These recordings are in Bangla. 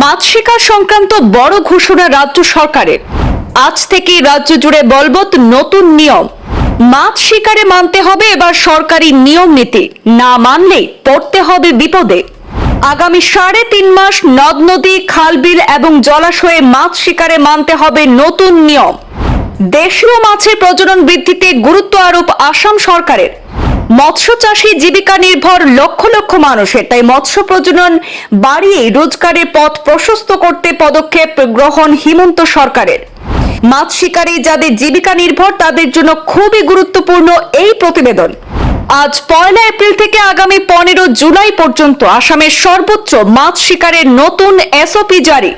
মাছ শিকার সংক্রান্ত বড় ঘোষণা রাজ্য সরকারের। আজ থেকে রাজ্য জুড়ে বলবৎ নতুন নিয়ম। মাছ শিকারে মানতে হবে, এবার সরকারি নিয়ম নীতি। না মানলে পড়তে হবে বিপদে। আগামী সাড়ে তিন মাস নদ, নদী, খালবিল এবং জলাশয়ে মাছ শিকারে মানতে হবে নতুন নিয়ম। দেশীয় মাছের প্রজনন বৃদ্ধিতে গুরুত্ব আরোপ আসাম সরকারের। মৎস্য চাষী জীবিকা নির্ভর লক্ষ লক্ষ মানুষের, তাই মৎস্য প্রজনন বাড়িয়ে রোজগারের পথ প্রশস্ত করতে পদক্ষেপ গ্রহণ হিমন্ত সরকারের। মাছ শিকারী যাদের জীবিকা নির্ভর, তাদের জন্য খুবই গুরুত্বপূর্ণ এই প্রতিবেদন। আজ পয়লা এপ্রিল থেকে আগামী পনেরো জুলাই পর্যন্ত আসামের সর্বোচ্চ মাছ শিকারের নতুন এসওপি জারি।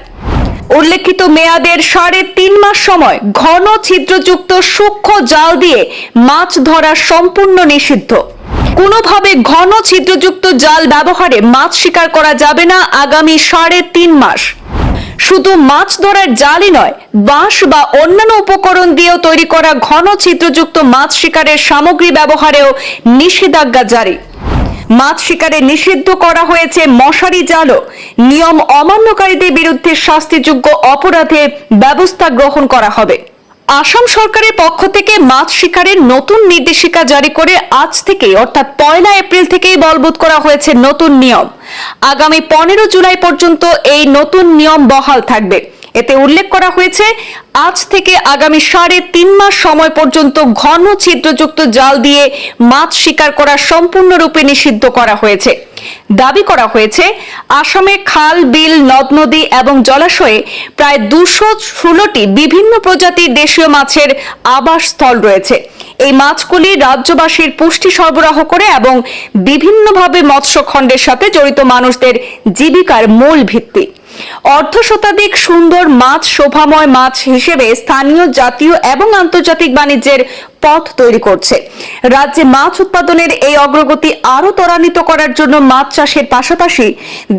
উল্লেখিত মেয়াদের সাড়ে তিন মাস সময় ঘন ছিদ্রযুক্ত সূক্ষ্ম জাল দিয়ে মাছ ধরা সম্পূর্ণ নিষিদ্ধ। কোনোভাবে ঘন ছিদ্রযুক্ত জাল ব্যবহারে মাছ শিকার করা যাবে না আগামী সাড়ে তিন মাস। শুধু মাছ ধরার জালই নয়, বাঁশ বা অন্যান্য উপকরণ দিয়েও তৈরি করা ঘন ছিদ্রযুক্ত মাছ শিকারের সামগ্রী ব্যবহারেও নিষেধাজ্ঞা জারি। মাছ শিকারে নিষিদ্ধ করা হয়েছে মশারি জালও। নিয়ম অমান্যকারীদের বিরুদ্ধে শাস্তিযোগ্য অপরাধে ব্যবস্থা গ্রহণ করা হবে। আসাম সরকারের পক্ষ থেকে মাছ শিকারের নতুন নির্দেশিকা জারি করে আজ থেকে অর্থাৎ পয়লা এপ্রিল থেকেই বলবৎ করা হয়েছে নতুন নিয়ম। আগামী পনেরো জুলাই পর্যন্ত এই নতুন নিয়ম বহাল থাকবে। এতে উল্লেখ করা হয়েছে, আজ থেকে আগামী সাড়ে তিন মাস সময় পর্যন্ত ঘন ছিদ্রযুক্ত জাল দিয়ে মাছ শিকার করা সম্পূর্ণরূপে নিষিদ্ধ করা হয়েছে। দাবি করা হয়েছে, আসামে খাল, বিল, নদ নদী এবং জলাশয়ে প্রায় দুশো ষোলোটি বিভিন্ন প্রজাতির দেশীয় মাছের আবাসস্থল রয়েছে। এই মাছগুলি রাজ্যবাসীর পুষ্টি সরবরাহ করে এবং বিভিন্নভাবে মৎস্য খণ্ডের সাথে জড়িত মানুষদের জীবিকার মূল ভিত্তি। অর্ধ শতাধিক সুন্দর মাছ, শোভাময় মাছ হিসেবে স্থানীয় জাতীয় এবং আন্তর্জাতিক বাণিজ্যের পথ তৈরি করছে। রাজ্যে মাছ উৎপাদনের এই অগ্রগতি আরও ত্বরান্বিত করার জন্য মাছ চাষের পাশাপাশি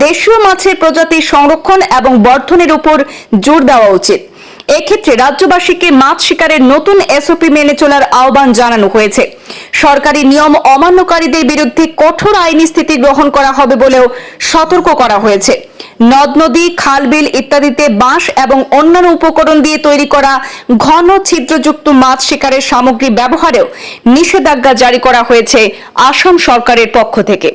দেশীয় মাছের প্রজাতির সংরক্ষণ এবং বর্ধনের উপর জোর দেওয়া উচিত। এক্ষেত্রে রাজ্যবাসীকে মাছ শিকারের নতুন এসওপি মেনে চলার আহ্বান জানানো হয়েছে। সরকারি নিয়ম অমান্যকারীদের বিরুদ্ধে কঠোর আইনি স্থিতি গ্রহণ করা হবে বলেও সতর্ক করা হয়েছে। নদ, নদী খালবিল ইত্যাদিতে বাঁশ এবং অন্যান্য উপকরণ দিয়ে তৈরি করা ঘন ছিদ্রযুক্ত মাছ শিকারের সামগ্রী ব্যবহারেও নিষেধাজ্ঞা জারি করা হয়েছে আসাম সরকারের পক্ষ থেকে।